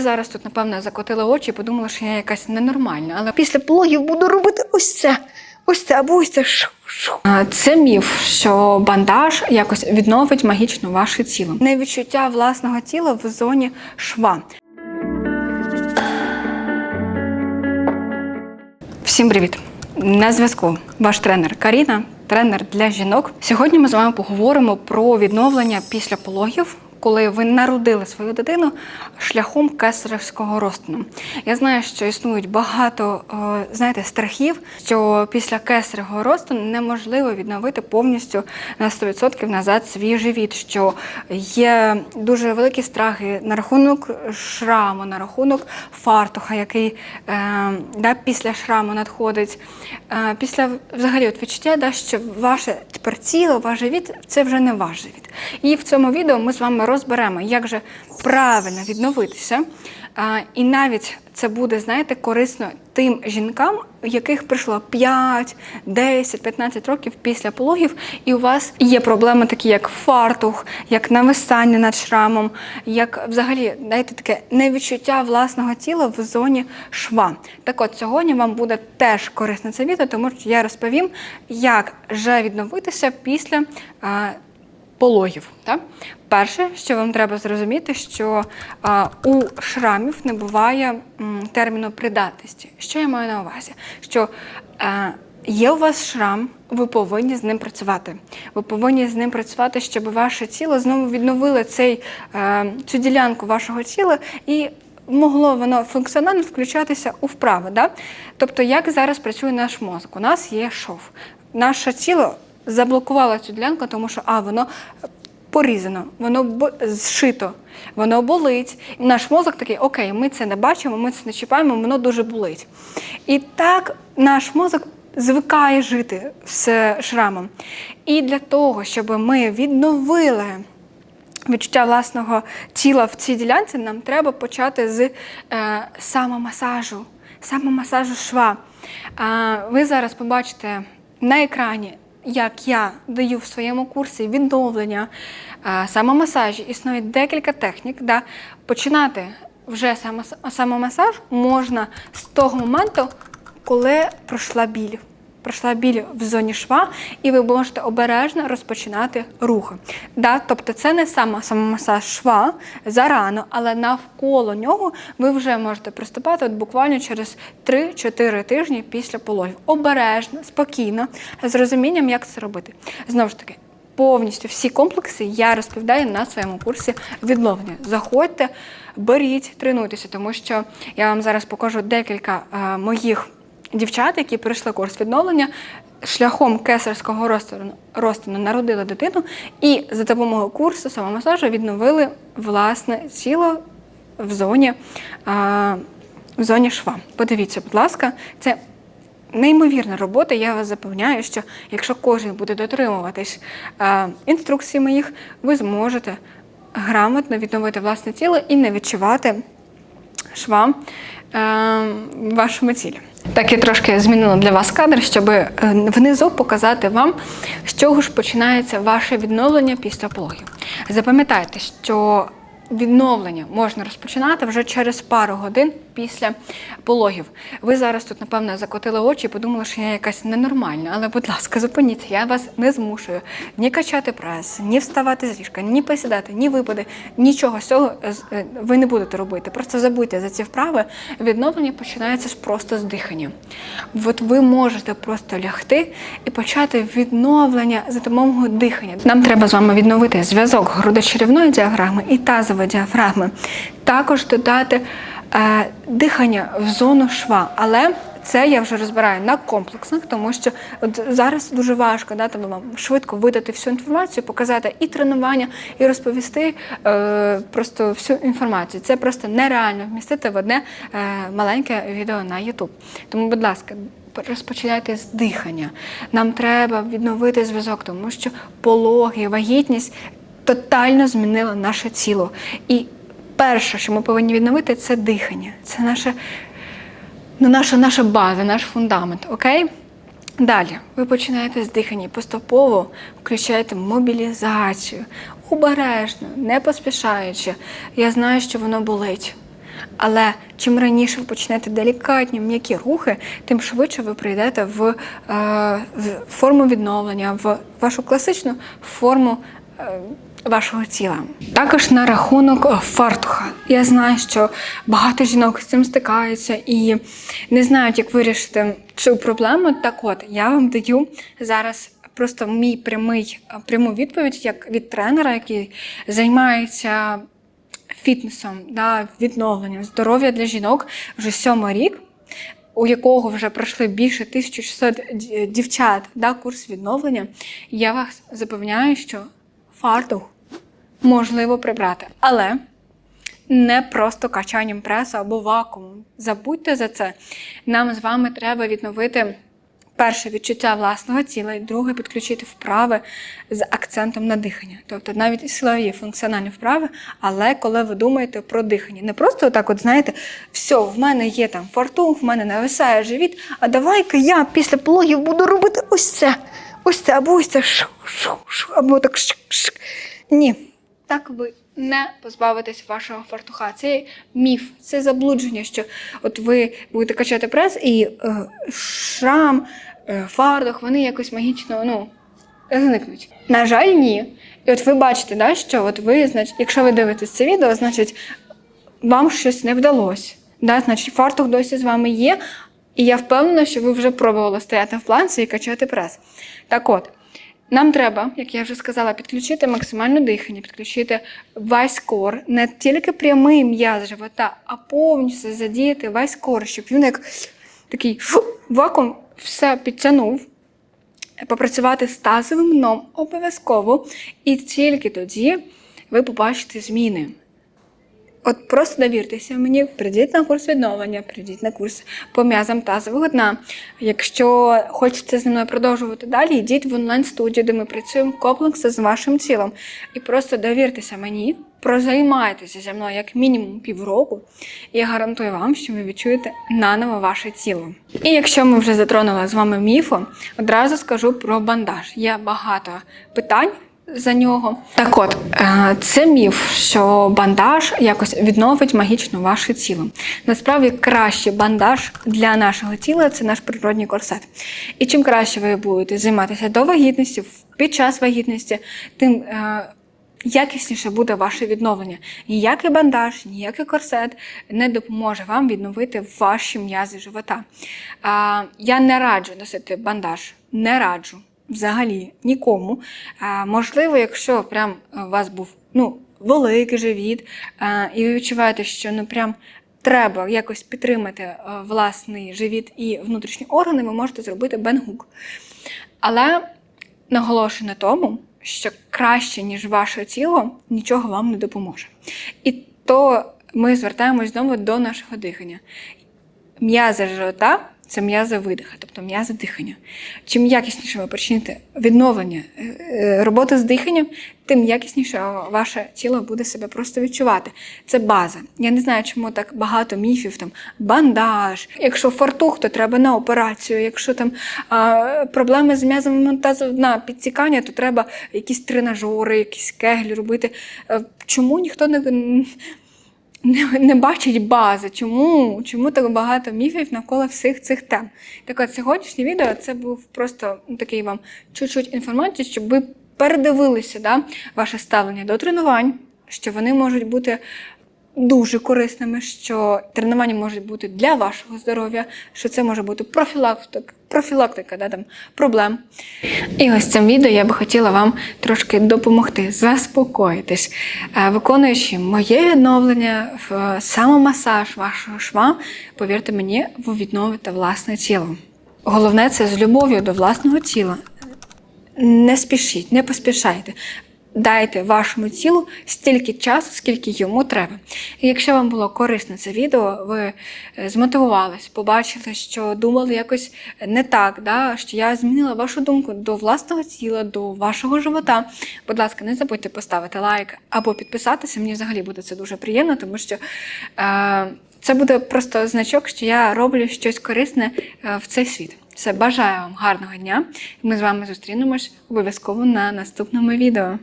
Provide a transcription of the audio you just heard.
Зараз тут, напевно, закотили очі і подумали, що я якась ненормальна. Але після пологів буду робити ось це. Ось це або ось це. Це міф, що бандаж якось відновить магічно ваше тіло. Не відчуття власного тіла в зоні шва. Всім привіт! На зв'язку ваш тренер Каріна, тренер для жінок. Сьогодні ми з вами поговоримо про відновлення після пологів. Коли ви народили свою дитину шляхом кесаревського розтину. Я знаю, що існують багато е, знаєте, страхів, що після кесаревого розтину неможливо відновити повністю на 100% назад свій живіт, що є дуже великі страхи на рахунок шраму, на рахунок фартуха, який е, да, після шраму надходить. Е, після взагалі от відчуття, да, що ваше тепер тіло, ваш живіт це вже не ваш живіт. І в цьому відео ми з вами розберемо, як же правильно відновитися. І навіть це буде, знаєте, корисно тим жінкам, у яких пройшло 5, 10, 15 років після пологів, і у вас є проблеми, такі як фартух, як нависання над шрамом, як взагалі знаєте, таке невідчуття власного тіла в зоні шва. Так от сьогодні вам буде теж корисне це відео, тому що я розповім, як же відновитися після. А, пологів. Так? Перше, що вам треба зрозуміти, що а, у шрамів не буває м, терміну придатності. Що я маю на увазі? Що е, є у вас шрам, ви повинні з ним працювати. Ви повинні з ним працювати, щоб ваше тіло знову відновило цей, е, цю ділянку вашого тіла і. Могло воно функціонально включатися у вправи. Да? Тобто, як зараз працює наш мозок? У нас є шов. Наше тіло заблокувало цю ділянку, тому що а, воно порізано, воно зшито, воно болить. Наш мозок такий, окей, ми це не бачимо, ми це не чіпаємо, воно дуже болить. І так наш мозок звикає жити з шрамом. І для того, щоб ми відновили відчуття власного тіла в цій ділянці, нам треба почати з е, самомасажу, самомасажу шва. Е, ви зараз побачите на екрані, як я даю в своєму курсі відновлення самомасажі. Існує декілька технік. Да? Починати вже самомасаж можна з того моменту, коли пройшла біль пройшла біль в зоні шва, і ви можете обережно розпочинати рухи. Да? Тобто це не саме самомасаж шва зарано, але навколо нього ви вже можете приступати от буквально через 3-4 тижні після пологів. Обережно, спокійно, з розумінням, як це робити. Знову ж таки. Повністю всі комплекси я розповідаю на своєму курсі відновлення. Заходьте, беріть, тренуйтеся, тому що я вам зараз покажу декілька е, моїх дівчат, які пройшли курс відновлення, шляхом кесарського розтину, народили дитину і за допомогою курсу самомасажу відновили власне тіло в зоні, а, в зоні шва. Подивіться, будь ласка, це неймовірна робота. Я вас запевняю, що якщо кожен буде дотримуватись а, інструкцій моїх, ви зможете грамотно відновити власне тіло і не відчувати шва е, вашому тілі. Так я трошки змінила для вас кадр, щоб е, внизу показати вам, з чого ж починається ваше відновлення після пологів. Запам'ятайте, що відновлення можна розпочинати вже через пару годин після пологів. Ви зараз тут, напевно, закотили очі і подумали, що я якась ненормальна. Але, будь ласка, зупиніться, я вас не змушую ні качати прес, ні вставати з ліжка, ні посідати, ні випади. Нічого з цього е, ви не будете робити. Просто забудьте за ці вправи. Відновлення починається просто з дихання. От ви можете просто лягти і почати відновлення за допомогою дихання. Нам треба з вами відновити зв'язок грудочеревної діаграми і тазової діафрагми. Також додати дихання в зону шва. Але це я вже розбираю на комплексах, тому що от зараз дуже важко да, там, вам швидко видати всю інформацію, показати і тренування, і розповісти е, просто всю інформацію. Це просто нереально вмістити в одне е, маленьке відео на YouTube. Тому, будь ласка, розпочинайте з дихання. Нам треба відновити зв'язок, тому що пологи, вагітність тотально змінила наше тіло. І перше, що ми повинні відновити, це дихання. Це наше ну, наша, наша база, наш фундамент, окей? Далі ви починаєте з дихання поступово включаєте мобілізацію, обережно, не поспішаючи. Я знаю, що воно болить. Але чим раніше ви почнете делікатні м'які рухи, тим швидше ви прийдете в, е, в форму відновлення, в вашу класичну форму. е, Вашого тіла. Також на рахунок е, фартуха. Я знаю, що багато жінок з цим стикаються і не знають, як вирішити цю проблему. Так от, я вам даю зараз просто мій прямий, е, пряму відповідь як від тренера, який займається фітнесом, да, відновленням здоров'я для жінок вже сьомий рік, у якого вже пройшли більше 1600 д- дівчат да, курс відновлення, я вас запевняю, що фартух можливо прибрати. Але не просто качанням пресу або вакуумом. Забудьте за це. Нам з вами треба відновити. Перше відчуття власного тіла, і друге підключити вправи з акцентом на дихання. Тобто навіть і силові функціональні вправи, але коли ви думаєте про дихання. Не просто отак, от знаєте, все, в мене є там фартух, в мене нависає живіт, а давай-ка я після пологів буду робити ось це, ось це, або ось це, шу, шу, шу, або так шик, шик. Ні. Так ви не позбавитесь вашого фартуха. Це міф, це заблудження, що от ви будете качати прес і е, шрам, е, фартух, вони якось магічно ну, зникнуть. На жаль, ні. І от ви бачите, да, що от ви, значить, якщо ви дивитесь це відео, значить вам щось не вдалося. Да? Значить, фартух досі з вами є, і я впевнена, що ви вже пробували стояти в планці і качати прес. Так от, нам треба, як я вже сказала, підключити максимальне дихання, підключити весь кор, не тільки прямий м'яз живота, а повністю задіяти весь кор, щоб він як такий фу, вакуум все підтягнув. Попрацювати з тазовим дном обов'язково, і тільки тоді ви побачите зміни. От просто довіртеся мені, прийдіть на курс відновлення, прийдіть на курс по м'язам тазового дна. Якщо хочете зі мною продовжувати далі, йдіть в онлайн-студію, де ми працюємо комплексно з вашим тілом. І просто довіртеся мені, прозаймайтеся зі мною як мінімум півроку, і я гарантую вам, що ви відчуєте наново ваше тіло. І якщо ми вже затронули з вами міфо, одразу скажу про бандаж. Є багато питань за нього. Так от, е, це міф, що бандаж якось відновить магічно ваше тіло. Насправді, кращий бандаж для нашого тіла це наш природній корсет. І чим краще ви будете займатися до вагітності, під час вагітності, тим е, якісніше буде ваше відновлення. Ніякий бандаж, ніякий корсет не допоможе вам відновити ваші м'язи живота. Я не раджу носити бандаж, не раджу. Взагалі нікому. Можливо, якщо прям е, у вас був ну, великий живіт, і ви відчуваєте, що ну прям треба якось підтримати е, власний живіт і внутрішні органи, ви можете зробити бенгук. Але наголошую на тому, що краще, ніж ваше тіло, нічого вам не допоможе. І то ми звертаємось знову до нашого дихання. М'язи живота це м'язи видиха, тобто м'язи дихання. Чим якісніше ви почнете відновлення е, е, роботи з диханням, тим якісніше ваше тіло буде себе просто відчувати. Це база. Я не знаю, чому так багато міфів, там бандаж. Якщо фартух, то треба на операцію. Якщо там а, проблеми з м'язами на підтікання, то треба якісь тренажери, якісь кеглі робити. Е, Чому ніхто не не, не бачить бази. Чому? Чому так багато міфів навколо всіх цих тем? Так от сьогоднішнє відео це був просто ну, такий вам чуть-чуть інформації, щоб ви передивилися да, ваше ставлення до тренувань, що вони можуть бути дуже корисними, що тренування можуть бути для вашого здоров'я, що це може бути профілактика, профілактика да, там, проблем. І ось цим відео я би хотіла вам трошки допомогти, заспокоїтись, Е, виконуючи моє відновлення, в самомасаж вашого шва, повірте мені, ви відновите власне тіло. Головне це з любов'ю до власного тіла. Не спішіть, не поспішайте. Дайте вашому тілу стільки часу, скільки йому треба. І якщо вам було корисне це відео, ви е, змотивувались, побачили, що думали якось не так, да? що я змінила вашу думку до власного тіла, до вашого живота. Будь ласка, не забудьте поставити лайк або підписатися. Мені взагалі буде це дуже приємно, тому що. Е- це буде просто значок, що я роблю щось корисне е, в цей світ. Все, бажаю вам гарного дня. Ми з вами зустрінемось обов'язково на наступному відео.